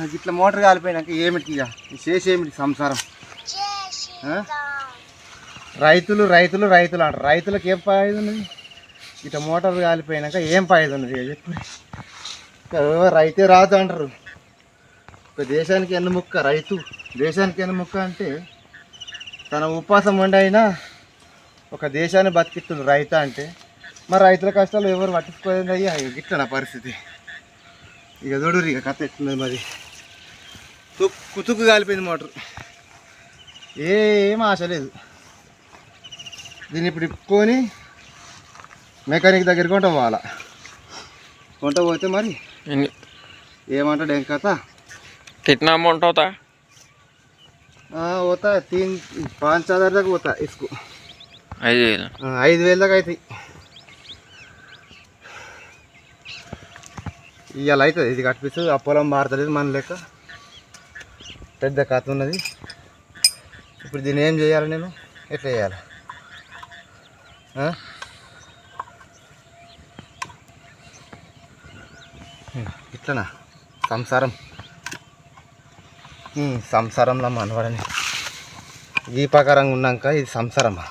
నాకు ఇట్లా మోటార్ కాలిపోయినాక ఏమిటి ఇక? చేసేమిటి సంసారం? రైతులు రైతులు రైతులు అంటారు రైతులకు ఏం ఫాయిదా ఉన్నది? ఇట్లా మోటార్ కాలిపోయినాక ఏం ఫాయిదా ఉన్నది ఇక చెప్పు. రైతే రాదు అంటారు. ఒక దేశానికి ఎన్ని ముక్క? రైతు దేశానికి ఎన్ని ముక్క అంటే తన ఉపవాసం ఉండి అయినా ఒక దేశాన్ని బతికిస్తుంది రైత అంటే. మరి రైతుల కష్టాలు ఎవరు పట్టించుకోలేదు అయ్యా ఇట్లా నా పరిస్థితి. ఇక చూడు ఇక కథ ఎట్లున్నది మరి తుక్కు తుక్కు కాలిపోయింది మోటార్ ఏం ఆశ లేదు దీన్ని ఇప్పుడు ఇప్పుకొని మెకానిక్ దగ్గరికి కొంట పోవాలా కొంట పోతే మరి ఎన్ని- ఏమంటాడు ఏం కథ कितना अमाउंट होता है ఆ, పోతా తీన్ పాంచ్ హజార్ దాకా పోతా ఇసుకు ఐదు వేలు ఆ, ఐదు వేల దాకా అవుతాయి ఇవాళ అవుతుంది ఇది కట్టిస్తూ ఆ పొలం మారుతలేదు మన లెక్క. పెద్ద కథ ఉన్నది. ఇప్పుడు దీన్ని ఏం చేయాలి నేను? ఎట్లా చేయాలి? ఇట్లనా? సంసారం. సంసారంలో మనవడని. దీపాకారంగా ఉన్నాక ఇది సంసారమా?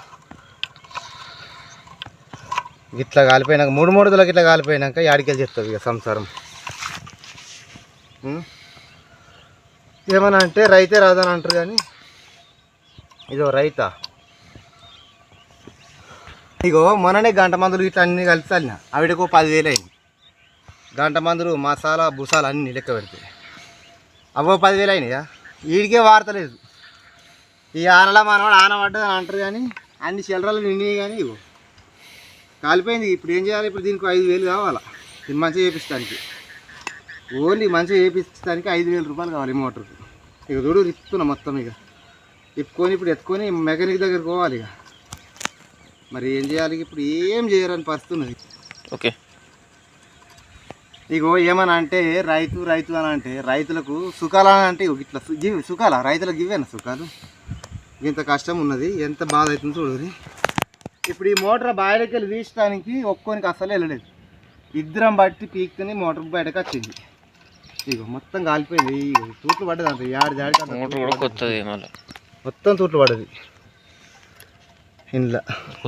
ఇట్లా కాలిపోయినాక మూడు మూడు తులకి ఇట్లా కాలిపోయినాక యాడికెళ్ళి చెప్తుంది ఇక సంసారం. ఉం? ఏమన్నా అంటే రైతే రాదని అంటారు కానీ ఇదో రైతా. ఇగో మొన్ననే గంట మందులు ఇట్లా అన్ని కలిసి అల్లిన ఆవిడకు పదివేలు అయింది. గంట మందులు మసాలా భుసాలు అన్నీ లెక్క పెడితే. అవో పదివేలు అయినాయా? వీడికే వార్తలేదు ఈ ఆనలా మనవాడు ఆనబడ్డది అని అంటారు కానీ అన్ని చిల్లరలు నిండినాయి కానీ ఇగో. కాలిపోయింది. ఇప్పుడు ఏం చేయాలి? ఇప్పుడు దీనికి ఐదు వేలు కావాలా? ఇది మంచిగా చేపిస్తానికి. ఓన్లీ మంచిగా చేపిస్తానికి ఐదు వేల రూపాయలు కావాలి మోటార్కి ఇక చూడు ఇప్పుతున్నా మొత్తం ఇక. ఇప్పుకొని ఇప్పుడు ఎత్తుకొని మెకానిక్ దగ్గరికి పోవాలి ఇక. మరి ఏం చేయాలి? ఇప్పుడు ఏం చేయరని పరిస్థితి ఉన్నది. ఓకే. ఇగో ఏమని అంటే రైతు రైతు అని అంటే రైతులకు సుఖాలు అని అంటే ఇట్లా గివి సుఖాలా? రైతులకు ఇవేనా సుఖాలు? ఇంత కష్టం ఉన్నది ఎంత బాధ అవుతుందో చూడదు ఇప్పుడు ఈ మోటార్ బయటకి వెళ్ళి తీసడానికి ఒక్కోనికి అసలు వెళ్ళలేదు. ఇద్దరం బట్టి పీక్తని మోటార్ బయటకు వచ్చింది. ఇగో మొత్తం కాలిపోయింది. తూట్లు పడ్డది అంత మోటార్ కూడా. కొత్తది మళ్ళీ. మొత్తం తూట్లు పడ్డది. ఇంట్లో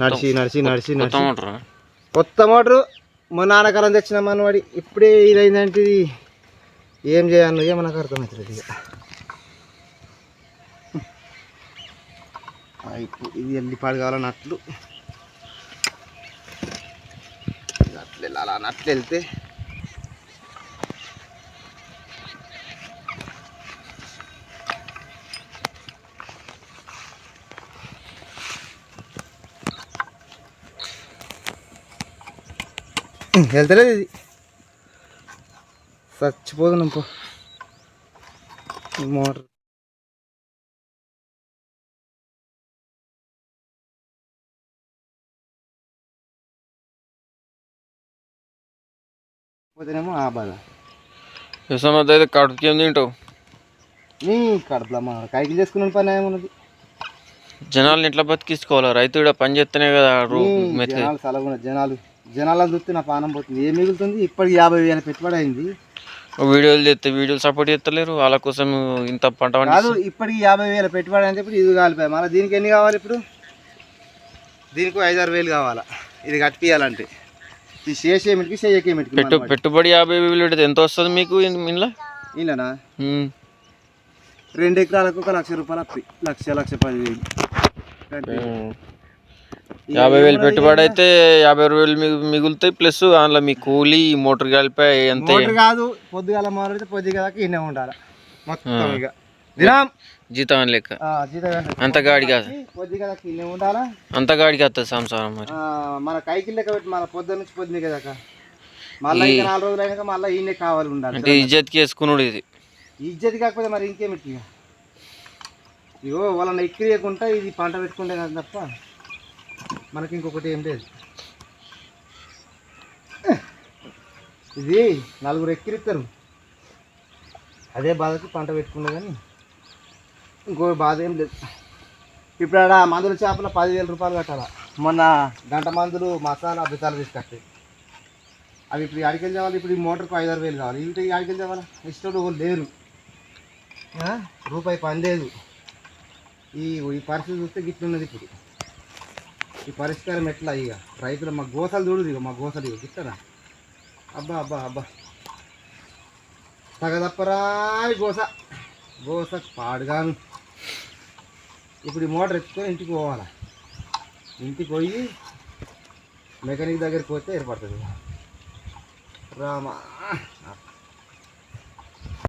నడిచి నడిచి నడిచి కొత్త నడిచి మోటార్? కొత్త మోటరు. మా నాన్నకాలం తెచ్చిన మనవాడి ఇప్పుడే ఇదైందంటే ఇది ఏం చేయాలో ఏమో నాకు అర్థమవుతుంది ఇక. ఇది వెళ్ళి పడగాలని అట్లు. అట్లు వెళ్ళాలా అని వెళ్తలేదు ఇది. చచ్చిపోతున్నాం పో. ఈ మోటార్. పోతేనేమో ఆ బాధ. అయితే కడుపుకి ఏం తింటావు. నీ కడుపులో మా కైకిలు చేసుకున్న పని ఏమున్నది జనాల్ని ఎట్లా బతికించుకోవాలి? రైతు కూడా పని చేస్తేనే కదా రూ- జనాలు సలగున జనాలు. జనాలను చూస్తే నా పానం పోతుంది. ఏం మిగులుతుంది? ఇప్పటికి యాభై వేల పెట్టుబడి అయింది. వీడియోలు చేస్తే వీడియోలు సపోర్ట్ చేస్తలేరు. వాళ్ళ కోసం ఇంత పంట కాదు ఇప్పటికి యాభై వేల పెట్టుబడి అని చెప్పి ఇది కాలిపోయి. మళ్ళీ దీనికి ఎన్ని కావాలి ఇప్పుడు? దీనికి ఐదారు వేలు కావాలా? ఇది కట్టియాలంటే ఇది చేసేమిటికి చేయకేమిటికి పెట్టు పెట్టుబడి యాభై వేలు పెడితే ఎంత వస్తుంది మీకు ఇంట్లో ఇలానా రెండు ఎకరాలకు ఒక లక్ష రూపాయలు అప్పి. లక్ష లక్ష పదివేలు. యాభై వేలు పెట్టుబడి? అయితే యాభై వేలు మిగు- మిగులుతాయి ప్లస్ అందులో మీ కూలీ మోటార్ అంతే. మోటార్ కాదు పొద్దుగాల మొదలైతే పొద్దుగా ఇన్నే ఉండాలి. మొత్తం ఇక. దినం. జీతం లెక్క. అంత గాడి కాదు. ఉండాలా? అంత గాడికి వస్తుంది సంసారం మరి. మన కైకి లెక్క పెట్టి మన పొద్దు నుంచి పొద్దునే కదా మళ్ళీ నాలుగు రోజులు అయినాక మళ్ళీ ఈయనే కావాలి ఉండాలి. అంటే ఇజ్జత్కి వేసుకున్నాడు ఇది. ఇజ్జతి కాకపోతే మరి ఇంకేమిటి ఇక? ఇగో వాళ్ళని ఎక్కిరియకుండా ఇది పంట పెట్టుకుంటే కదా తప్ప. మనకి ఇంకొకటి ఏం లేదు. ఇది నలుగురు ఎక్కిరిస్తారు అదే బాధకి పంట పెట్టుకున్నా కానీ ఇంకో బాధ ఏం లేదు. ఇప్పుడు ఆడ మందుల చేపల పదివేల రూపాయలు కట్టాలా. మొన్న గంట మందులు మసాలా బిసాలు తీసుకొస్తాయి అవి ఇప్పుడు ఆడికెళ్ళి చేయాలి ఇప్పుడు ఈ మోటార్కు ఐదారు ఆరు వేలు కావాలి. ఇంటి ఆడికెళ్ళి చేయాలి ఇష్టం ఎవరు లేరు. రూపాయి పని లేదు. ఈ ఈ పరిస్థితి చూస్తే గిట్లున్నది ఇప్పుడు. ఈ పరిష్కారం ఎట్లా ఇక? రైతులు మా గోసలు చూడు ఇక మా గోసలు ఇక ఇస్తారా అబ్బా అబ్బా అబ్బా. తగదప్పరాయి గోస. గోస పాడుగాను. ఇప్పుడు ఈ మోటార్ ఎత్తుకొని ఇంటికి పోవాలా? ఇంటికి పోయి మెకానిక్ దగ్గరికి పోతే ఏర్పడుతుంది. రామా.